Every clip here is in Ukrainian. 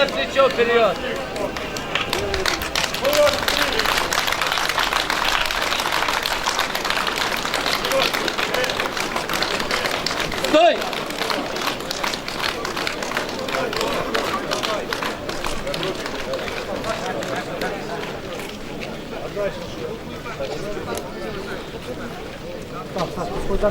Левое плечо вперед. Стой! Так,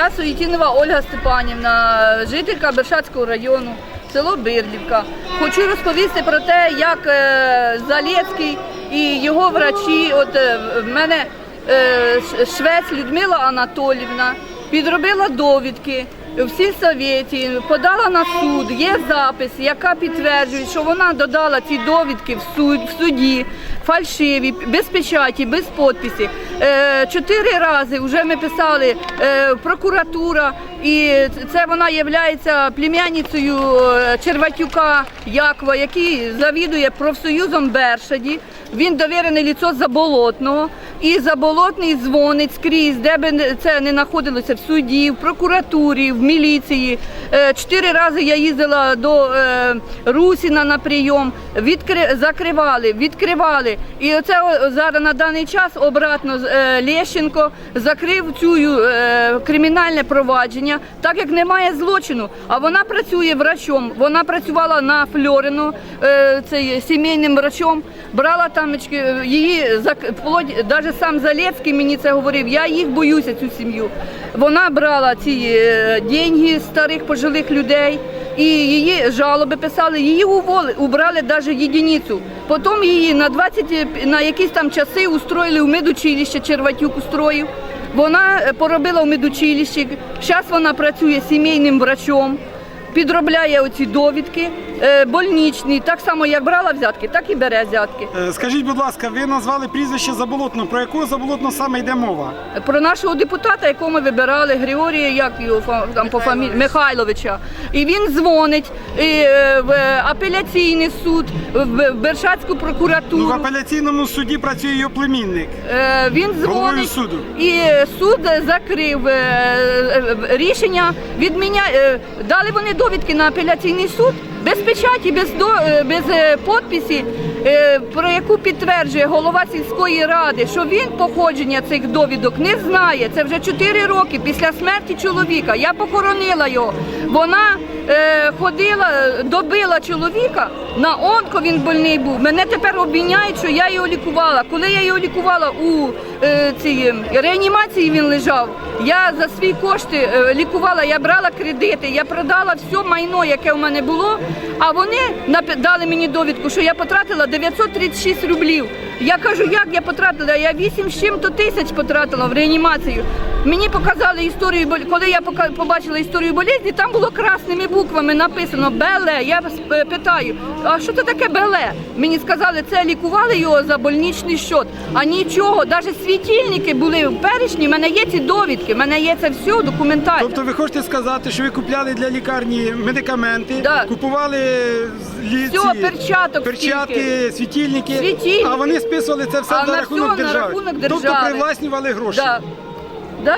Я Суєтінова Ольга Степанівна, жителька Бершацького району, село Бирлівка. Хочу розповісти про те, як е, Залєцький і його врачі, от е, в мене е, швець Людмила Анатолівна підробила довідки в сільсовєті, подала на суд, є запис, яка підтверджує, що вона додала ці довідки в суд в суді, фальшиві, без печаті, без підписі. Е, Чотири рази вже ми писали е, прокуратура, і це вона є племянницею е, Черватюка Якова, який завідує профсоюзом Бершаді. Він довірене ліцо Заболотного. І Заболотний дзвонить скрізь, де би це не знаходилося в суді, в прокуратурі, в міліції. Чотири рази я їздила до Русіна на прийом, відкри... закривали, відкривали. І оце зараз на даний час обратно е, Лещенко закрив цю е, кримінальне провадження, так як немає злочину. А вона працює врачом. Вона працювала на Фльорину, е, цей сімейним врачом, брала там її навіть сам Залєцький мені це говорив. Я їх боюся, цю сім'ю. Вона брала ці деньги старих пожилих людей. І її жалоби писали, її уволи, убрали навіть єдиницю. Потім її на 20, на якісь там часи устроїли в медучилище, Черватюк устроїв. Вона е, поробила в медучилищі. Зараз вона працює сімейним врачом, підробляє оці довідки, е, больничні, так само як брала взятки, так і бере взятки. Е, Скажіть, будь ласка, ви назвали прізвище Заболотно. Про яку Заболотно саме йде мова? Про нашого депутата, якого ми вибирали, Григорія, як його фа- там по фамілії Михайловича. І він дзвонить і, е, в апеляційний суд, в Бершацьку Ну, прокуратуру. в апеляційному суді працює його племінник. Е, Він Головою дзвонить суду. і суд закрив е, е, рішення. Відміня... е, Дали вони довідки на апеляційний суд без печаті, без до е, без е, подписі, е, про яку підтверджує голова сільської ради, що він походження цих довідок не знає. Це вже 4 роки після смерті чоловіка. Я похоронила його. Вона е, ходила, добила чоловіка на онко. Він больний був. Мене тепер обвиняють, що я його лікувала. Коли я його лікувала у е, цій реанімації, він лежав. Я за свої кошти е, лікувала, я брала кредити, я продала все майно, яке в мене було. А вони дали мені довідку, що я потратила 936 рублів. Я кажу, як я потратила? Я 8 з чим-то тисяч потратила в реанімацію. Мені показали історію, коли я побачила історію болезні, там було красними буквами написано БЛ. Я вас, питаю, а що це таке БЛ? Мені сказали, це лікували його за больничний счет. А нічого, навіть світильники були в перечні, в мене є ці довідки, в мене є це все документально. Тобто ви хочете сказати, що ви купляли для лікарні медикаменти, Да. купували з- лі- Всьо, ці перчаток перчатки, скільки. світильники, Світильники. а вони списували це все А за на рахунок все на держави. рахунок Тобто держави. привласнювали гроші. Да. Да.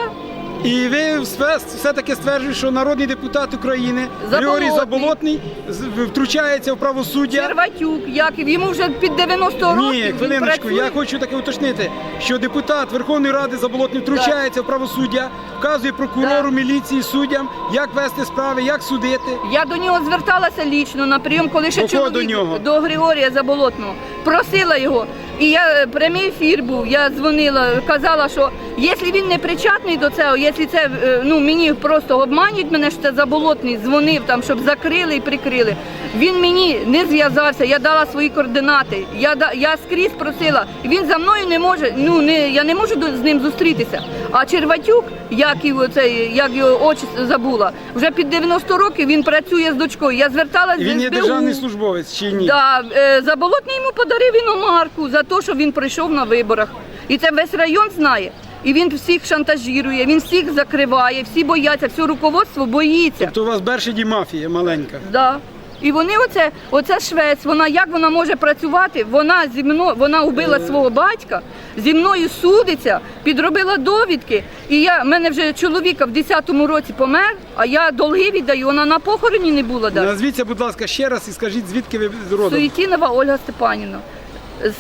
І ви все- все-таки стверджуєте, що народний депутат України Заболотний. Григорій Заболотний з- втручається в правосуддя. Черватюк, Яків, йому вже під 90 років. Ні, він хвилиночку, працює. я хочу таке уточнити, що депутат Верховної Ради Заболотний втручається в правосуддя, вказує прокурору, Так. міліції, суддям, як вести справи, як судити. Я до нього зверталася лічно на прийом, коли ще До кого чоловік до нього? до Григорія Заболотного. Просила його. І я е, прямий ефір був, я дзвонила, казала, що якщо він не причетний до цього, якщо це е, ну мені просто обманюють мене, що це заболотний, дзвонив там, щоб закрили і прикрили. Він мені не зв'язався, я дала свої координати. Я я скрізь просила. Він за мною не може. Ну не я не можу з ним зустрітися. А Черватюк, як його цей, як його очі забула, вже під 90 років він працює з дочкою. Я зверталася І він є державний службовець чи ні? Да, е, Заболотний йому подарив іномарку за те, що він прийшов на виборах. І це весь район знає. І він всіх шантажує, він всіх закриває, всі бояться, все руководство боїться. То у вас Бершаді мафія маленька. Да. І вони оце, оце швець, вона як вона може працювати? Вона зі мною, вона убила свого батька, зі мною судиться, підробила довідки. І я, в мене вже чоловіка в 10-му році помер, а я долги віддаю, вона на похороні не була. Да. Назвіться, будь ласка, ще раз і скажіть, звідки ви родом? Суєтінова Ольга Степанівна,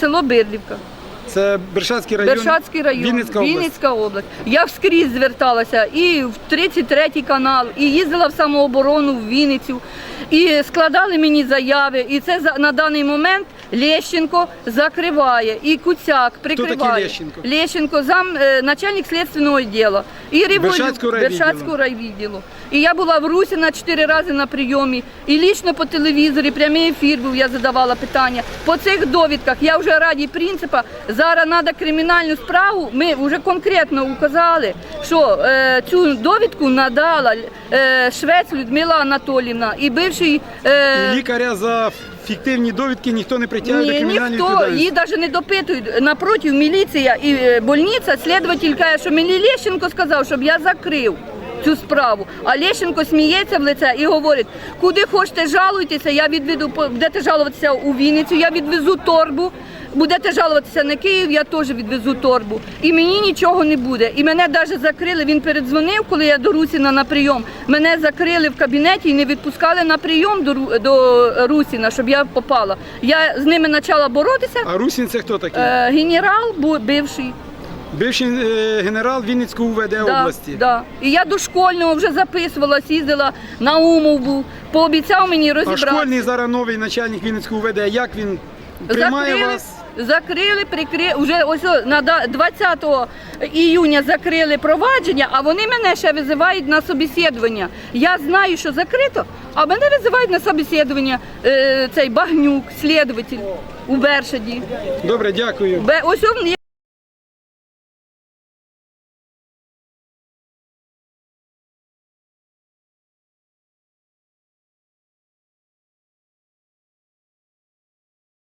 село Бирлівка. Це Бершацький район, Бершацький район, Вінницька область. Вінницька область. Я вскрізь зверталася і в 33-й канал, і їздила в самооборону в Вінницю, і складали мені заяви. І це на даний момент Лещенко закриває, і Куцяк прикриває. такий Лещенко? Лещенко, зам е, начальник слідственного відділу. І Риболюк, Бершацького райвідділу. І я була в Русі на чотири рази на прийомі. І лічно по телевізорі, прямий ефір був, я задавала питання. По цих довідках я вже раді принципа. Зараз треба кримінальну справу. Ми вже конкретно указали, що е, цю довідку надала е, швець Людмила Анатолівна і бивший. Е, І лікаря за фіктивні довідки ніхто не притягує до ні, кримінальної ніхто, її навіть не допитують. Напротив, міліція і е, больниця, слідователь каже, що мені Лещенко сказав, щоб я закрив цю справу. А Лещенко сміється в лице і говорить, куди хочете жалуйтеся, я відведу, будете жалуватися у Вінницю, я відвезу торбу. Будете жалуватися на Київ, я теж відвезу торбу. І мені нічого не буде. І мене навіть закрили. Він передзвонив, коли я до Русіна на прийом. Мене закрили в кабінеті і не відпускали на прийом до, до Русіна, щоб я попала. Я з ними почала боротися. А Русін це хто такий? Е, генерал бивший. Бивший е, генерал Вінницького УВД Да, області. да. І я до школьного вже записувалась, їздила на умов був, пообіцяв мені А школьний зараз новий начальник Вінницького УВД, як він приймає закрили, вас? закрили, прикрили. Уже ось на 20 іюня закрили провадження, а вони мене ще визивають на собеседування. Я знаю, що закрито, а мене визивають на собеседування е, цей багнюк, слідователь у Бершаді. Добре, дякую. Бе- Ось